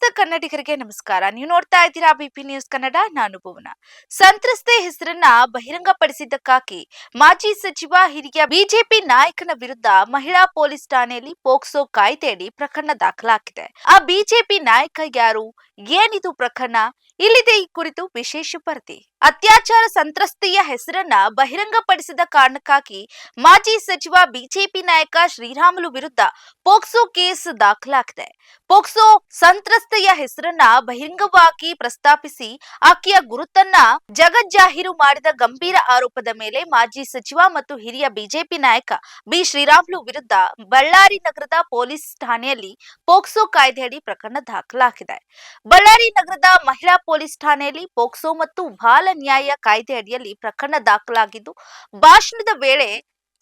ಕನ್ನಡಿಗರಿಗೆ ನಮಸ್ಕಾರ. ನೀವು ನೋಡ್ತಾ ಇದ್ದೀರಾ ಬಿಪಿ ನ್ಯೂಸ್ ಕನ್ನಡ ನಾನು ಭುವನ. ಸಂತ್ರಸ್ತೆ ಹೆಸರನ್ನ ಬಹಿರಂಗಪಡಿಸಿದ್ದಕ್ಕಾಗಿ ಮಾಜಿ ಸಚಿವ, ಹಿರಿಯ ಬಿಜೆಪಿ ನಾಯಕನ ವಿರುದ್ಧ ಮಹಿಳಾ ಪೊಲೀಸ್ ಠಾಣೆಯಲ್ಲಿ ಪೋಕ್ಸೋ ಕಾಯ್ದೆಯಡಿ ಪ್ರಕರಣ ದಾಖಲಾಗಿದೆ. ಆ ಬಿಜೆಪಿ ನಾಯಕ ಯಾರು? ಏನಿದು ಪ್ರಕರಣ? ಇಲ್ಲಿದೆ ಈ ಕುರಿತು ವಿಶೇಷ ವರದಿ. ಅತ್ಯಾಚಾರ ಸಂತ್ರಸ್ತೆಯ ಹೆಸರನ್ನ ಬಹಿರಂಗಪಡಿಸಿದ ಕಾರಣಕ್ಕಾಗಿ ಮಾಜಿ ಸಚಿವ ಬಿಜೆಪಿ ನಾಯಕ ಶ್ರೀರಾಮುಲು ವಿರುದ್ಧ ಪೋಕ್ಸೋ ಕೇಸ್ ದಾಖಲಾಗಿದೆ. ಪೋಕ್ಸೋ ಸಂತ್ರಸ್ತೆಯ ಹೆಸರನ್ನ ಬಹಿರಂಗವಾಗಿ ಪ್ರಸ್ತಾಪಿಸಿ ಆಕೆಯ ಗುರುತನ್ನ ಜಗಜ್ಜಾಹೀರು ಮಾಡಿದ ಗಂಭೀರ ಆರೋಪದ ಮೇಲೆ ಮಾಜಿ ಸಚಿವ ಮತ್ತು ಹಿರಿಯ ಬಿಜೆಪಿ ನಾಯಕ ಬಿ ಶ್ರೀರಾಮುಲು ವಿರುದ್ಧ ಬಳ್ಳಾರಿ ನಗರದ ಪೊಲೀಸ್ ಠಾಣೆಯಲ್ಲಿ ಪೋಕ್ಸೋ ಕಾಯ್ದೆಯಡಿ ಪ್ರಕರಣ ದಾಖಲಾಗಿದೆ. ಬಳ್ಳಾರಿ ನಗರದ ಮಹಿಳಾ ಪೊಲೀಸ್ ಠಾಣೆಯಲ್ಲಿ ಪೋಕ್ಸೋ ಮತ್ತು ಬಾಲ ನ್ಯಾಯ ಕಾಯ್ದೆ ಅಡಿಯಲ್ಲಿ ಪ್ರಕರಣ ದಾಖಲಾಗಿದ್ದು ಭಾಷಣದ ವೇಳೆ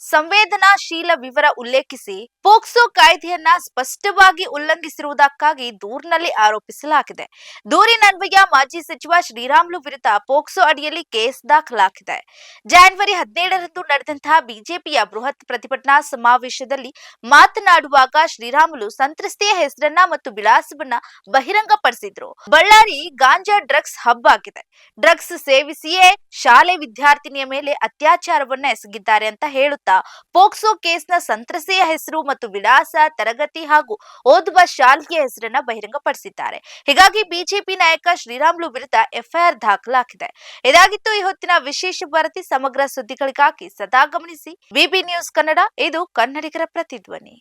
ಸಂವೇದನಾಶೀಲ ವಿವರ ಉಲ್ಲೇಖಿಸಿ ಪೋಕ್ಸೋ ಕಾಯ್ದೆಯನ್ನ ಸ್ಪಷ್ಟವಾಗಿ ಉಲ್ಲಂಘಿಸಿರುವುದಕ್ಕಾಗಿ ದೂರಿನಲ್ಲಿ ಆರೋಪಿಸಲಾಗಿದೆ. ದೂರಿನನ್ವಯ ಮಾಜಿ ಸಚಿವ ಶ್ರೀರಾಮುಲು ವಿರುದ್ಧ ಪೋಕ್ಸೋ ಅಡಿಯಲ್ಲಿ ಕೇಸ್ ದಾಖಲಾಗಿದೆ. ಜಾನ್ವರಿ ಹದಿನೇಳರಂದು ನಡೆದಂತಹ ಬಿಜೆಪಿಯ ಬೃಹತ್ ಪ್ರತಿಭಟನಾ ಸಮಾವೇಶದಲ್ಲಿ ಮಾತನಾಡುವಾಗ ಶ್ರೀರಾಮುಲು ಸಂತ್ರಸ್ತೆಯ ಹೆಸರನ್ನ ಮತ್ತು ವಿಳಾಸವನ್ನ ಬಹಿರಂಗಪಡಿಸಿದ್ರು. ಬಳ್ಳಾರಿ ಗಾಂಜಾ ಡ್ರಗ್ಸ್ ಹಬ್ ಆಗಿದೆ. ಡ್ರಗ್ಸ್ ಸೇವಿಸಿಯೇ ಶಾಲೆ ವಿದ್ಯಾರ್ಥಿನಿಯ ಮೇಲೆ ಅತ್ಯಾಚಾರವನ್ನ ಎಸಗಿದ್ದಾರೆ ಅಂತ ಹೇಳುತ್ತಾ ಪೋಕ್ಸೋ ಕೇಸ್ನ ಸಂತ್ರಸ್ತೆಯ ಹೆಸರು ಮತ್ತು ವಿಳಾಸ, ತರಗತಿ ಹಾಗೂ ಓದುವ ಶಾಲೆಯ ಹೆಸರನ್ನ ಬಹಿರಂಗಪಡಿಸಿದ್ದಾರೆ. ಹೀಗಾಗಿ ಬಿಜೆಪಿ ನಾಯಕ ಶ್ರೀರಾಮ್ಲು ವಿರುದ್ಧ ಎಫ್ಐಆರ್ ದಾಖಲಾಗಿದೆ. ಇದಾಗಿತ್ತು ಈ ಹೊತ್ತಿನ ವಿಶೇಷ ವರದಿ ಸಮಗ್ರ ಸುದ್ದಿಗಳಿಗಾಗಿ ಸದಾ ಗಮನಿಸಿ ಬಿಬಿ ನ್ಯೂಸ್ ಕನ್ನಡ, ಇದು ಕನ್ನಡಿಗರ ಪ್ರತಿಧ್ವನಿ.